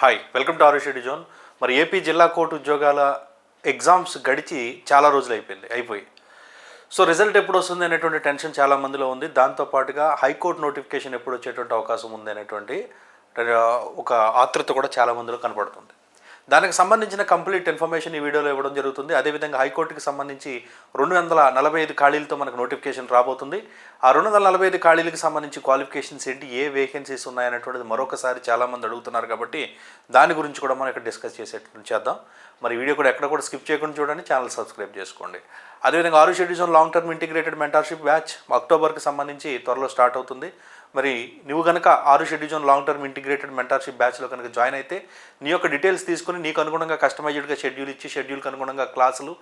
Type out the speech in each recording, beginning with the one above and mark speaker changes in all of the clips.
Speaker 1: Hi welcome to ఆరుషెడ్డి zone మరి AP జిల్లా కోర్టు ఉద్యోగాల ఎగ్జామ్స్ గడిచి చాలా రోజులు అయిపోయింది అయిపోయి. సో రిజల్ట్ ఎప్పుడు వస్తుంది అనేటువంటి టెన్షన్ చాలా మందిలో ఉంది. దాంతోపాటుగా హైకోర్టు నోటిఫికేషన్ ఎప్పుడు వచ్చేటువంటి అవకాశం ఉంది అనేటువంటి ఒక ఆతృత కూడా చాలా మందిలో కనపడుతుంది. దానికి సంబంధించిన కంప్లీట్ ఇన్ఫర్మేషన్ ఈ వీడియోలో ఇవ్వడం జరుగుతుంది. అదేవిధంగా హైకోర్టుకి సంబంధించి రెండు వందల నలభై ఐదు ఖాళీలతో మనకు నోటిఫికేషన్ రాబోతుంది. ఆ రెండు వందల నలభై ఐదు ఖాళీలకు సంబంధించి క్వాలిఫికేషన్స్ ఏంటి ఏ వేకెన్సీస్ ఉన్నాయనేటువంటిది మరొకసారి చాలామంది అడుగుతున్నారు కాబట్టి దాని గురించి కూడా మనం ఇక్కడ డిస్కస్ చేసేటట్టు చేద్దాం. మరి వీడియో కూడా ఎక్కడ కూడా స్కిప్ చేయకుండా చూడండి ఛానల్ సబ్స్క్రైబ్ చేసుకోండి. అదేవిధంగా ఆరు schedules long term integrated mentorship batch అక్టోబర్కి సంబంధించి త్వరలో స్టార్ట్ అవుతుంది. మరి నువ్వు కనుక ఆరు schedule long term integrated mentorship బ్యాచ్లో కనుక జాయిన్ అయితే నీ యొక్క డీటెయిల్స్ తీసుకుని నీకు అనుగుణంగా కస్టమైజ్డ్గా షెడ్యూల్ ఇచ్చి షెడ్యూల్కి అనుగుణంగా క్లాసులు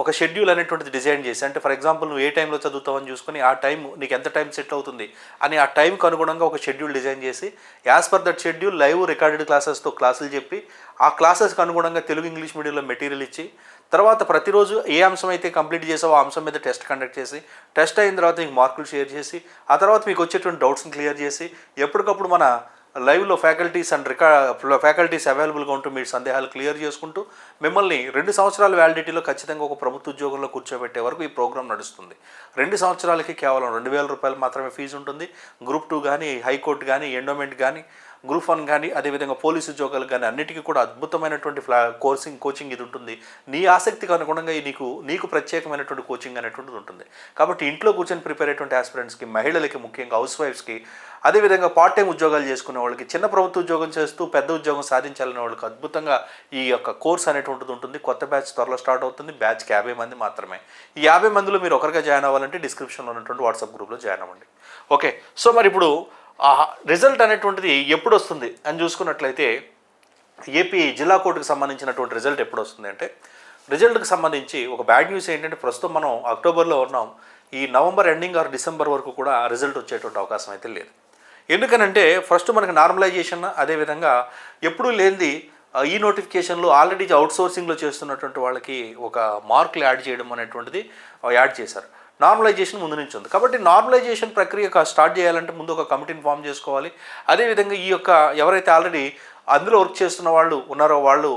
Speaker 1: ఒక షెడ్యూల్ అనేటువంటిది డిజైన్ చేసి అంటే ఫర్ ఎగ్జాంపుల్ నువ్వు ఏ టైంలో చదువుతావని చూసుకుని ఆ టైం నీకు ఎంత టైం సెట్ అవుతుంది అని ఆ టైంకి అనుగుణంగా ఒక షెడ్యూల్ డిజైన్ చేసి as per that schedule live recorded క్లాసెస్తో క్లాసులు చెప్పి ఆ క్లాసెస్కి అనుగుణంగా తెలుగు ఇంగ్లీష్ మీడియంలో మెటీరియల్ ఇచ్చి తర్వాత ప్రతిరోజు ఏ అంశం అయితే కంప్లీట్ చేసావో ఆ అంశం మీద టెస్ట్ కండక్ట్ చేసి టెస్ట్ అయిన తర్వాత మీకు మార్కులు షేర్ చేసి ఆ తర్వాత మీకు వచ్చేటువంటి డౌట్స్ని క్లియర్ చేసి ఎప్పటికప్పుడు మన లైవ్లో ఫ్యాకల్టీస్ అండ్ రికా ఫ్యాకల్టీస్ అవైలబుల్గా ఉంటూ మీ సందేహాలు క్లియర్ చేసుకుంటూ మిమ్మల్ని రెండు సంవత్సరాల వ్యాలిడిటీలో ఖచ్చితంగా ఒక ప్రభుత్వ ఉద్యోగంలో కూర్చోబెట్టే వరకు ఈ ప్రోగ్రామ్ నడుస్తుంది. రెండు సంవత్సరాలకి కేవలం రెండు వేల రూపాయలు మాత్రమే ఫీజు ఉంటుంది. గ్రూప్ టూ కానీ హైకోర్టు కానీ ఎండోమెంట్ కానీ గ్రూప్ వన్ కానీ అదేవిధంగా పోలీసు ఉద్యోగాలు కానీ అన్నిటికీ కూడా అద్భుతమైనటువంటి ఫ్లా కోర్సింగ్ కోచింగ్ ఇది ఉంటుంది. నీ ఆసక్తికి అనుగుణంగా ఈ నీకు నీకు ప్రత్యేకమైనటువంటి కోచింగ్ అనేటువంటిది ఉంటుంది. కాబట్టి ఇంట్లో కూర్చొని ప్రిపేర్ అయ్యేటువంటి ఆస్పిరెంట్స్కి మహిళలకి ముఖ్యంగా హౌస్ వైఫ్స్కి అదేవిధంగా పార్ట్ టైం ఉద్యోగాలు చేసుకునే వాళ్ళకి చిన్న ప్రభుత్వ ఉద్యోగం చేస్తూ పెద్ద ఉద్యోగం సాధించాలనే వాళ్ళకి అద్భుతంగా ఈ యొక్క కోర్స్ అనేటువంటిది ఉంటుంది. కొత్త బ్యాచ్ త్వరలో స్టార్ట్ అవుతుంది. బ్యాచ్కి యాభై మంది మాత్రమే. ఈ యాభై మందిలో మీరు ఒకరిగా జాయిన్ అవ్వాలంటే డిస్క్రిప్షన్లో ఉన్నటువంటి వాట్సాప్ గ్రూప్లో జాయిన్ అవ్వండి. ఓకే సో మరి ఇప్పుడు ఆ రిజల్ట్ అనేటువంటిది ఎప్పుడు వస్తుంది అని చూసుకున్నట్లయితే ఏపీ జిల్లా కోర్టుకు సంబంధించినటువంటి రిజల్ట్ ఎప్పుడు వస్తుంది అంటే రిజల్ట్కి సంబంధించి ఒక బ్యాడ్ న్యూస్ ఏంటంటే ప్రస్తుతం మనం అక్టోబర్లో ఉన్నాం. ఈ నవంబర్ ఎండింగ్ ఆర్ డిసెంబర్ వరకు కూడా రిజల్ట్ వచ్చేటువంటి అవకాశం అయితే లేదు. ఎందుకనంటే ఫస్ట్ మనకి నార్మలైజేషన్ అదేవిధంగా ఎప్పుడూ లేనిది ఈ నోటిఫికేషన్లో ఆల్రెడీ అవుట్ సోర్సింగ్లో చేస్తున్నటువంటి వాళ్ళకి ఒక మార్కులు యాడ్ చేయడం అనేటువంటిది యాడ్ చేశారు. నార్మలైజేషన్ ముందు నుంచి ఉంది. కాబట్టి నార్మలైజేషన్ ప్రక్రియ స్టార్ట్ చేయాలంటే ముందు ఒక కమిటీని ఫామ్ చేసుకోవాలి. అదేవిధంగా ఈ యొక్క ఎవరైతే ఆల్రెడీ అందులో వర్క్ చేస్తున్న వాళ్ళు ఉన్నారో వాళ్ళు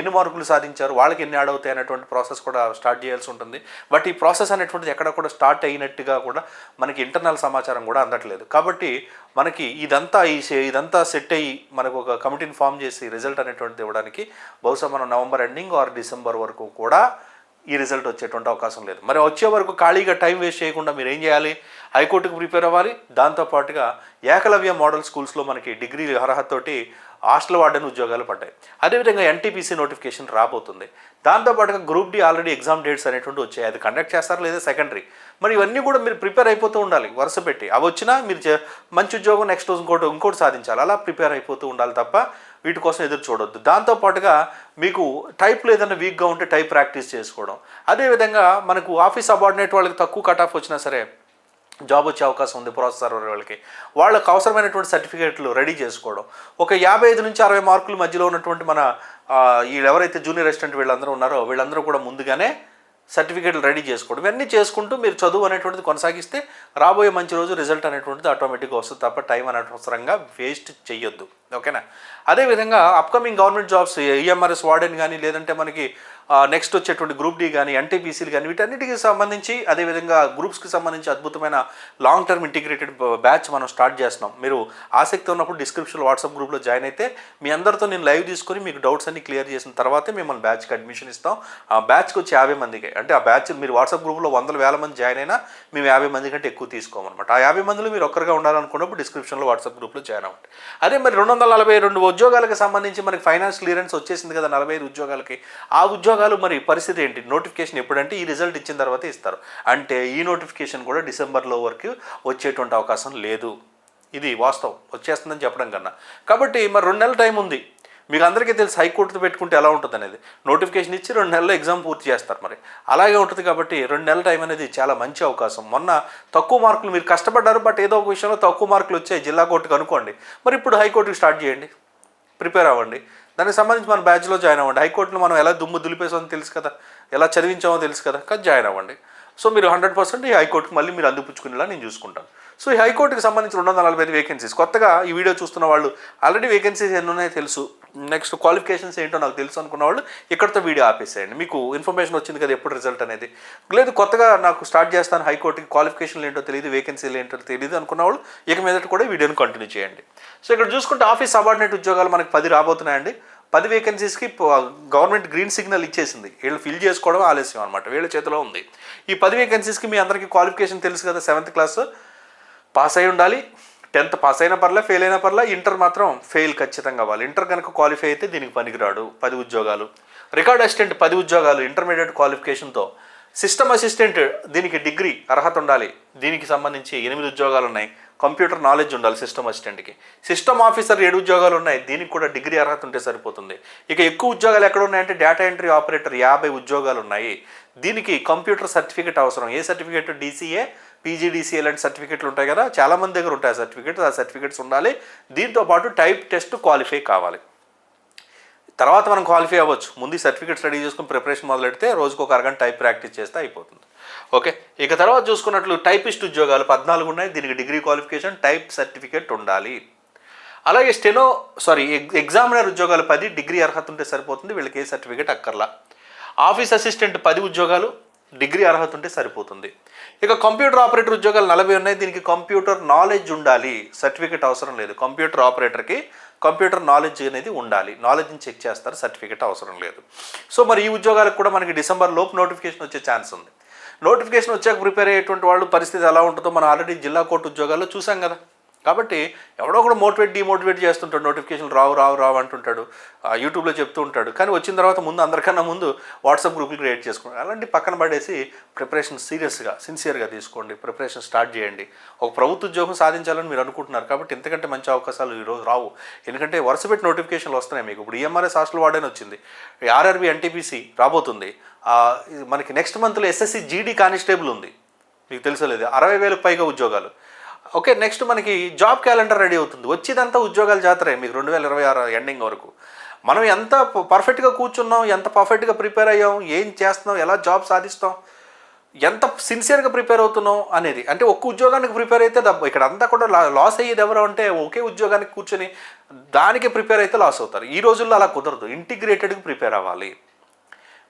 Speaker 1: ఎన్ని మార్కులు సాధించారు వాళ్ళకి ఎన్ని యాడ్ అవుతాయి అనేటువంటి ప్రాసెస్ కూడా స్టార్ట్ చేయాల్సి ఉంటుంది. బట్ ఈ ప్రాసెస్ అనేటువంటిది ఎక్కడ కూడా స్టార్ట్ అయినట్టుగా కూడా మనకి ఇంటర్నల్ సమాచారం కూడా అందట్లేదు. కాబట్టి మనకి ఇదంతా ఈ ఇదంతా సెట్ అయ్యి మనకు ఒక కమిటీని ఫామ్ చేసి రిజల్ట్ అనేటువంటిది ఇవ్వడానికి బహుశా మనం నవంబర్ ఎండింగ్ ఆర్ డిసెంబర్ వరకు కూడా ఈ రిజల్ట్ వచ్చేటువంటి అవకాశం లేదు. మరి వచ్చే వరకు ఖాళీగా టైం వేస్ట్ చేయకుండా మీరు ఏం చేయాలి? హైకోర్టుకు ప్రిపేర్ అవ్వాలి. దాంతోపాటుగా ఏకలవ్య మోడల్ స్కూల్స్లో మనకి డిగ్రీ అర్హతతోటి హాస్టల్ వార్డెన్ ఉద్యోగాలు పడ్డాయి. అదేవిధంగా ఎన్టీపీసీ నోటిఫికేషన్ రాబోతుంది. దాంతోపాటుగా group D already exam dates అనేటువంటి వచ్చాయి. అది కండక్ట్ చేస్తారు లేదా సెకండరీ మరి ఇవన్నీ కూడా మీరు ప్రిపేర్ అయిపోతూ ఉండాలి. వరుస పెట్టి. అవి వచ్చినా మీరు చే- మంచి ఉద్యోగం నెక్స్ట్ రోజు ఇంకోటి ఇంకోటి సాధించాలి. అలా ప్రిపేర్ అయిపోతూ ఉండాలి తప్ప వీటి కోసం ఎదురు చూడొద్దు. దాంతోపాటుగా మీకు టైప్లో ఏదైనా వీక్గా ఉంటే టైప్ ప్రాక్టీస్ చేసుకోవడం. అదేవిధంగా మనకు ఆఫీస్ అబార్డినేట్ వాళ్ళకి తక్కువ కట్ ఆఫ్ వచ్చినా సరే జాబ్ వచ్చే అవకాశం ఉంది ప్రాసెసర్ వాళ్ళకి. వాళ్ళకి అవసరమైనటువంటి సర్టిఫికేట్లు రెడీ చేసుకోవడం. ఒక యాభై ఐదు నుంచి అరవై మార్కుల మధ్యలో ఉన్నటువంటి మన వీళ్ళు ఎవరైతే జూనియర్ అసిస్టెంట్ వీళ్ళందరూ ఉన్నారో వీళ్ళందరూ కూడా ముందుగానే సర్టిఫికేట్లు రెడీ చేసుకోవడం. ఇవన్నీ చేసుకుంటూ మీరు చదువు అనేటువంటిది కొనసాగిస్తే రాబోయే మంచి రోజు రిజల్ట్ అనేటువంటిది ఆటోమేటిక్గా వస్తుంది తప్ప టైం అనవసరంగా వేస్ట్ చేయొద్దు ఓకేనా? అదేవిధంగా upcoming government jobs EMRS warden కానీ లేదంటే మనకి నెక్స్ట్ వచ్చేటువంటి గ్రూప్ డి కానీ ఎన్టీపీసీలు కానీ వీటన్నిటికి సంబంధించి అదేవిధంగా గ్రూప్స్కి సంబంధించి అద్భుతమైన లాంగ్ టర్మ్ ఇంటిగ్రేటెడ్ బ్యాచ్ మనం స్టార్ట్ చేస్తున్నాం. మీరు ఆసక్తి ఉన్నప్పుడు డిస్క్రిప్షన్ వాట్సాప్ గ్రూప్లో జాయిన్ అయితే మీ అందరితో నేను లైవ్ తీసుకొని మీకు డౌట్స్ అన్ని క్లియర్ చేసిన తర్వాతే మిమ్మల్ని బ్యాచ్కి అడ్మిషన్ ఇస్తాం. ఆ బ్యాచ్కి వచ్చి యాభై మందికి. అంటే ఆ బ్యాచ్ మీరు వాట్సాప్ గ్రూప్లో వందల వేల మంది జాయిన్ అయినా మేము యాభై మంది కంటే ఎక్కువ తీసుకోమన్నమాట. ఆ యాభై మందిలో మీరు ఒక్కరిగా ఉండాలనుకున్నప్పుడు డిస్క్రిప్షన్లో వాట్సాప్ గ్రూప్లో జాయిన్ అవ్వండి. అదే మరి రెండు వందల నలభై రెండు ఉద్యోగాలకు సంబంధించి మనకి ఫైనాన్స్ క్లియరెన్స్ వచ్చేసింది కదా నలభై ఐదు ఉద్యోగాలకి. ఆ ఉద్యోగాలు మరి పరిస్థితి ఏంటి? నోటిఫికేషన్ ఎప్పుడంటే ఈ రిజల్ట్ ఇచ్చిన తర్వాత ఇస్తారు. అంటే ఈ నోటిఫికేషన్ కూడా డిసెంబర్లో వరకు వచ్చేటువంటి అవకాశం లేదు. ఇది వాస్తవం. వచ్చేస్తుందని చెప్పడం కన్నా. కాబట్టి మరి రెండు నెలల టైం ఉంది. మీకు అందరికీ తెలుసు హైకోర్టుతో పెట్టుకుంటే ఎలా ఉంటుంది అనేది. నోటిఫికేషన్ ఇచ్చి రెండు నెలల్లో ఎగ్జామ్ పూర్తి చేస్తారు మరి. అలాగే ఉంటుంది కాబట్టి రెండు నెలల టైం అనేది చాలా మంచి అవకాశం. మొన్న తక్కువ మార్కులు మీరు కష్టపడ్డారు బట్ ఏదో ఒక విషయంలో తక్కువ మార్కులు వచ్చాయి. జిల్లా కోర్టుకు అనుకోండి. మరి ఇప్పుడు హైకోర్టుకి స్టార్ట్ చేయండి. ప్రిపేర్ అవ్వండి. దానికి సంబంధించి మన బ్యాచ్లో జాయిన్ అవ్వండి. హైకోర్టులో మనం ఎలా దుమ్ము దులిపేసామో తెలుసు కదా? ఎలా చదివించామో తెలుసు కదా? కానీ జాయిన్ అవ్వండి. సో మీరు హండ్రెడ్ పర్సెంట్ ఈ హైకోర్టుకి మళ్ళీ మీరు అందిపుచ్చుకునేలా నేను చూసుకుంటాను. సో ఈ హైకోర్టుకి సంబంధించి రెండు వందల నలభై ఐదు వేకెన్సీస్ కొత్తగా ఈ వీడియో చూస్తున్న వాళ్ళు ఆల్రెడీ వేకెన్సీస్ ఎన్ని ఉన్నాయో తెలుసు. నెక్స్ట్ క్వాలిఫికేషన్స్ ఏంటో నాకు తెలుసు అనుకున్న వాళ్ళు ఇక్కడతో వీడియో ఆపేసేయండి. మీకు ఇన్ఫర్మేషన్ వచ్చింది కదా ఎప్పుడు రిజల్ట్ అనేది. లేదు కొత్తగా నాకు స్టార్ట్ చేస్తాను హైకోర్టుకి క్వాలిఫికేషన్లు ఏంటో తెలియదు వేకెన్సీలు ఏంటో తెలియదు అనుకున్న వాళ్ళు ఇక మీదట కూడా వీడియోని కంటిన్యూ చేయండి. సో ఇక్కడ చూసుకుంటే ఆఫీస్ సబార్డినేట్ ఉద్యోగాలు మనకి పది రాబోతున్నాయండి. పది వేకెన్సీస్కి గవర్నమెంట్ గ్రీన్ సిగ్నల్ ఇచ్చేసింది. వీళ్ళు ఫిల్ చేసుకోవడం ఆలస్యం అనమాట వీళ్ళ చేతిలో ఉంది. ఈ పది వేకెన్సీస్కి మీ అందరికీ క్వాలిఫికేషన్ తెలుసు కదా సెవెంత్ క్లాస్ పాస్ అయి ఉండాలి. టెన్త్ పాస్ అయిన పర్లే ఫెయిల్ అయిన పర్లే ఇంటర్ మాత్రం ఫెయిల్ ఖచ్చితంగా అవ్వాలి. ఇంటర్ కనుక క్వాలిఫై అయితే దీనికి పనికిరాడు పది ఉద్యోగాలు. రికార్డ్ అసిస్టెంట్ పది ఉద్యోగాలు ఇంటర్మీడియట్ క్వాలిఫికేషన్తో. సిస్టమ్ అసిస్టెంట్ దీనికి డిగ్రీ అర్హత ఉండాలి. దీనికి సంబంధించి ఎనిమిది ఉద్యోగాలు ఉన్నాయి. కంప్యూటర్ నాలెడ్జ్ ఉండాలి సిస్టమ్ అసిస్టెంట్కి. సిస్టమ్ ఆఫీసర్ ఏడు ఉద్యోగాలు ఉన్నాయి. దీనికి కూడా డిగ్రీ అర్హత ఉంటే సరిపోతుంది. ఇక ఎక్కువ ఉద్యోగాలు ఎక్కడ ఉన్నాయంటే డేటా ఎంట్రీ ఆపరేటర్ యాభై ఉద్యోగాలు ఉన్నాయి. దీనికి కంప్యూటర్ సర్టిఫికేట్ అవసరం. ఏ సర్టిఫికేట్? డీసీఏ పీజీడీసీఎల్ లాంటి సర్టిఫికెట్లు ఉంటాయి కదా చాలా మంది దగ్గర ఉంటాయి ఆ సర్టిఫికేట్స్ ఆ సర్టిఫికెట్స్ ఉండాలి. దీంతో పాటు టైప్ టెస్ట్ క్వాలిఫై కావాలి. తర్వాత మనం క్వాలిఫై అవ్వచ్చు. ముందు ఈ సర్టిఫికేట్ స్టడీ చేసుకుని ప్రిపరేషన్ మొదలెడితే రోజుకు ఒక అరగంట టైప్ ప్రాక్టీస్ చేస్తే అయిపోతుంది. ఓకే ఇక తర్వాత చూసుకున్నట్లు టైపిస్ట్ ఉద్యోగాలు పద్నాలుగు ఉన్నాయి. దీనికి డిగ్రీ క్వాలిఫికేషన్ టైప్ సర్టిఫికేట్ ఉండాలి. అలాగే స్టెనో సారీ ఎగ్జామినర్ ఉద్యోగాలు పది డిగ్రీ అర్హత ఉంటే సరిపోతుంది. వీళ్ళకి ఏ సర్టిఫికేట్ అక్కర్లా. ఆఫీస్ అసిస్టెంట్ పది ఉద్యోగాలు డిగ్రీ అర్హత ఉంటే సరిపోతుంది. ఇక కంప్యూటర్ ఆపరేటర్ ఉద్యోగాలు నలభై ఉన్నాయి. దీనికి కంప్యూటర్ నాలెడ్జ్ ఉండాలి. సర్టిఫికేట్ అవసరం లేదు. కంప్యూటర్ ఆపరేటర్కి కంప్యూటర్ నాలెడ్జ్ అనేది ఉండాలి. నాలెడ్జ్ని చెక్ చేస్తారు. సర్టిఫికేట్ అవసరం లేదు. సో మరి ఈ ఉద్యోగాలకు కూడా మనకి డిసెంబర్ లోపు నోటిఫికేషన్ వచ్చే ఛాన్స్ ఉంది. నోటిఫికేషన్ వచ్చాక ప్రిపేర్ అయ్యేటువంటి వాళ్ళు పరిస్థితి ఎలా ఉంటుందో మనం ఆల్రెడీ జిల్లా కోర్టు ఉద్యోగాల్లో చూసాం కదా. కాబట్టి ఎవడో కూడా మోటివేట్ డిమోటివేట్ చేస్తుంటాడు నోటిఫికేషన్ రావు రావు రావు అంటుంటాడు. యూట్యూబ్లో చెప్తూ ఉంటాడు. కానీ వచ్చిన తర్వాత ముందు అందరికన్నా ముందు వాట్సాప్ గ్రూపులు క్రియేట్ చేసుకుంటాడు అలాంటి పక్కన పడేసి ప్రిపరేషన్ సీరియస్గా సిన్సియర్గా తీసుకోండి. ప్రిపరేషన్ స్టార్ట్ చేయండి. ఒక ప్రభుత్వ ఉద్యోగం సాధించాలని మీరు అనుకుంటున్నారు కాబట్టి ఇంతకంటే మంచి అవకాశాలు ఈరోజు రావు. ఎందుకంటే వరుస పెట్టి నోటిఫికేషన్లు వస్తున్నాయి మీకు. ఇప్పుడు ఈఎంఆర్ఎస్ హాస్టల్ వార్డెన్ వచ్చింది. ఆర్ఆర్బి ఎన్టీపీసీ రాబోతుంది. మనకి నెక్స్ట్ మంత్లో ఎస్ఎస్సి జీడీ కానిస్టేబుల్ ఉంది. మీకు తెలుసలేదు అరవై వేలకు పైగా ఉద్యోగాలు. ఓకే నెక్స్ట్ మనకి జాబ్ క్యాలెండర్ రెడీ అవుతుంది. వచ్చేదంతా ఉద్యోగాల జాతరే మీకు రెండు వేల ఇరవై ఆరు ఎండింగ్ వరకు. మనం ఎంత పర్ఫెక్ట్గా కూర్చున్నాం ఎంత పర్ఫెక్ట్గా ప్రిపేర్ అయ్యాం ఏం చేస్తున్నాం ఎలా జాబ్ సాధిస్తాం ఎంత సిన్సియర్గా ప్రిపేర్ అవుతున్నాం అనేది. అంటే ఒక్క ఉద్యోగానికి ప్రిపేర్ అయితే ఇక్కడ అంతా కూడా లా- లాస్ అయ్యేది ఎవరు అంటే ఒకే ఉద్యోగానికి కూర్చొని దానికి ప్రిపేర్ అయితే లాస్ అవుతారు. ఈ రోజుల్లో అలా కుదరదు. ఇంటిగ్రేటెడ్గా ప్రిపేర్ అవ్వాలి.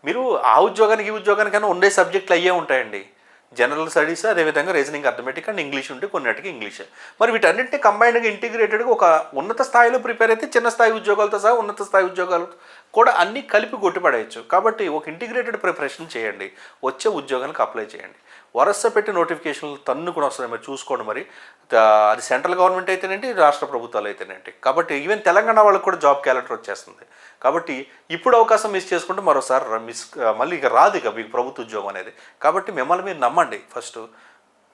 Speaker 1: మీరు ఆ ఉద్యోగానికి ఈ ఉద్యోగానికైనా ఉండే సబ్జెక్టులు అయ్యే ఉంటాయండి. జనరల్ స్టడీస్ అదేవిధంగా రీజనింగ్ అర్థమెటిక్ అండ్ ఇంగ్లీష్ ఉంటే కొన్నిటికి ఇంగ్లీష్. మరి వీటన్నింటినీ కంబైన్డ్గా ఇంటిగ్రేటెడ్గా ఒక ఉన్నత స్థాయిలో ప్రిపేర్ అయితే చిన్న స్థాయి ఉద్యోగాలతో సహా ఉన్నత స్థాయి ఉద్యోగాలు కూడా అన్నీ కలిపి కొట్టిపడేయచ్చు. కాబట్టి ఒక ఇంటిగ్రేటెడ్ ప్రిపరేషన్ చేయండి. వచ్చే ఉద్యోగానికి అప్లై చేయండి. వరస పెట్టి నోటిఫికేషన్లు తన్ను కూడా వస్తున్నాయి. మరి చూసుకోండి మరి. అది సెంట్రల్ గవర్నమెంట్ అయితేనేంటి రాష్ట్ర ప్రభుత్వాలు అయితేనేంటి. కాబట్టి ఈవెన్ తెలంగాణ వాళ్ళకి కూడా జాబ్ క్యాలెండర్ వచ్చేస్తుంది. కాబట్టి ఇప్పుడు అవకాశం మిస్ చేసుకుంటే మరోసారి మిస్ మళ్ళీ ఇక రాదు ఇక మీకు ప్రభుత్వ ఉద్యోగం అనేది. కాబట్టి మిమ్మల్ని మీరు నమ్మండి ఫస్ట్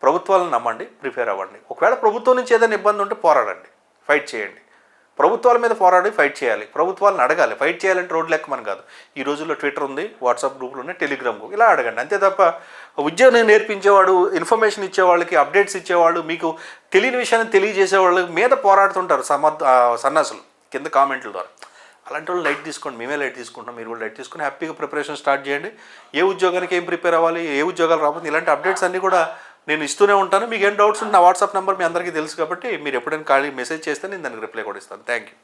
Speaker 1: ప్రభుత్వాలను నమ్మండి ప్రిపేర్ అవ్వండి. ఒకవేళ ప్రభుత్వం నుంచి ఏదైనా ఇబ్బంది ఉంటే పోరాడండి. ఫైట్ చేయండి. ప్రభుత్వాల మీద పోరాడి ఫైట్ చేయాలి. ప్రభుత్వాలను అడగాలి. ఫైట్ చేయాలంటే రోడ్లు ఎక్కమని కాదు. ఈ రోజుల్లో ట్విట్టర్ ఉంది వాట్సాప్ గ్రూపులు ఉన్నాయి టెలిగ్రామ్ గ్రూప్. ఇలా అడగండి. అంతే తప్ప ఉద్యోగం నేర్పించేవాడు ఇన్ఫర్మేషన్ ఇచ్చేవాళ్ళకి అప్డేట్స్ ఇచ్చేవాళ్ళు మీకు తెలియని విషయాన్ని తెలియజేసేవాళ్ళు మీద పోరాడుతుంటారు సమర్థ సన్నాసులు కింద కామెంట్ల ద్వారా. అలాంటి వాళ్ళు లైట్ తీసుకోండి. మేమే లైట్ తీసుకుంటాం మీరు కూడా లైట్ తీసుకుని హ్యాపీగా ప్రిపరేషన్ స్టార్ట్ చేయండి. ఏ ఉద్యోగానికి ఏం ప్రిపేర్ అవ్వాలి ఏ ఉద్యోగాలు రాబోతుంది ఇలాంటి అప్డేట్స్ అన్నీ కూడా నేను ఇస్తూనే ఉంటాను. మీకు ఏం డౌట్స్ ఉంటే నా వాట్సాప్ నెంబర్ మీ అందరికీ తెలుసు కాబట్టి మీరు ఎప్పుడైనా ఖాళీ మెసేజ్ చేస్తే నేను దానికి రిప్లై కూడా ఇస్తాను. Thank you.